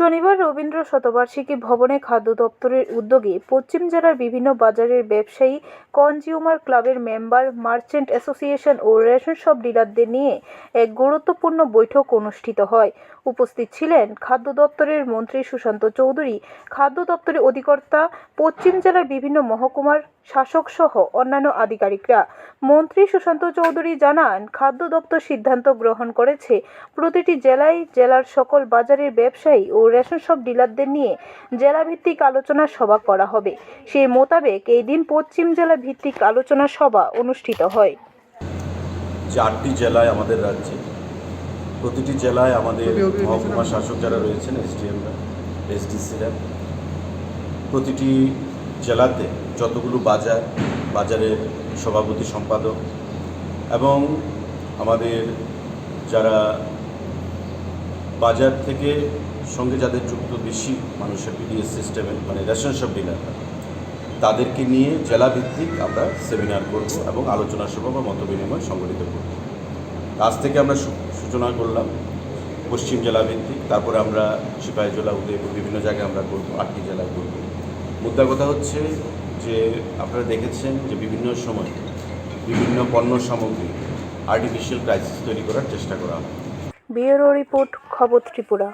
শনিবার রবীন্দ্র শতবার্ষিকী ভবনে খাদ্য দপ্তরের উদ্যোগে পশ্চিম জেলার বিভিন্ন বাজারের ব্যবসায়ী, কনজিউমার ক্লাবের মেম্বার, মার্চেন্ট অ্যাসোসিয়েশন ও রেশন শপ ডিলারদের নিয়ে এক গুরুত্বপূর্ণ বৈঠক অনুষ্ঠিত হয়। উপস্থিত ছিলেন খাদ্য দপ্তরের মন্ত্রী সুশান্ত চৌধুরী, খাদ্য দপ্তরের অধিকর্তা, পশ্চিম জেলার বিভিন্ন মহকুমার শাসক সহ অন্যান্য আধিকারিকরা। মন্ত্রী সুশান্ত চৌধুরী জানান খাদ্য দপ্তর সিদ্ধান্ত গ্রহণ করেছে প্রতিটি জেলায় জেলার সকল বাজারের ব্যবসায়ী ও রেশন শপ ডিলারদের নিয়ে জেলাভিত্তিক আলোচনা সভা করা হবে। সেই মোতাবেক এই দিন পশ্চিম জেলা ভিত্তিক আলোচনা সভা অনুষ্ঠিত হয়। চারটি জেলায় আমাদের রাজ্যে প্রতিটি জেলায় আমাদের মহকুমা শাসক যারা রয়েছেন এসডিএমরা এসডিসিরা প্রতিটি জেলাতে যতগুলো বাজার, বাজারের সভাপতি সম্পাদক এবং আমাদের যারা বাজার থেকে সঙ্গে যাদের যুক্ত বেশি মানুষের বিডিএস সিস্টেমে মানে রেশন শপ ডিলাররা তাদেরকে নিয়ে জেলাভিত্তিক আমরা সেমিনার করব এবং আলোচনা সভা বা মত বিনিময় সংগঠিত করব। আজ থেকে আমরা সূচনা করলাম পশ্চিম জেলাভিত্তিক, তারপরে আমরা সিপাহী জেলা, উদয়পুর, বিভিন্ন জায়গায় আমরা করব, আটটি জেলায় করব। মুদ্রা কথা হচ্ছে যে আপনারা দেখেছেন যে বিভিন্ন সময় বিভিন্ন পণ্য সামগ্রী আর্টিফিশিয়াল ক্রাইসিস তৈরি করার চেষ্টা করা হয়। ব্যুরো রিপোর্ট খবর ত্রিপুরা।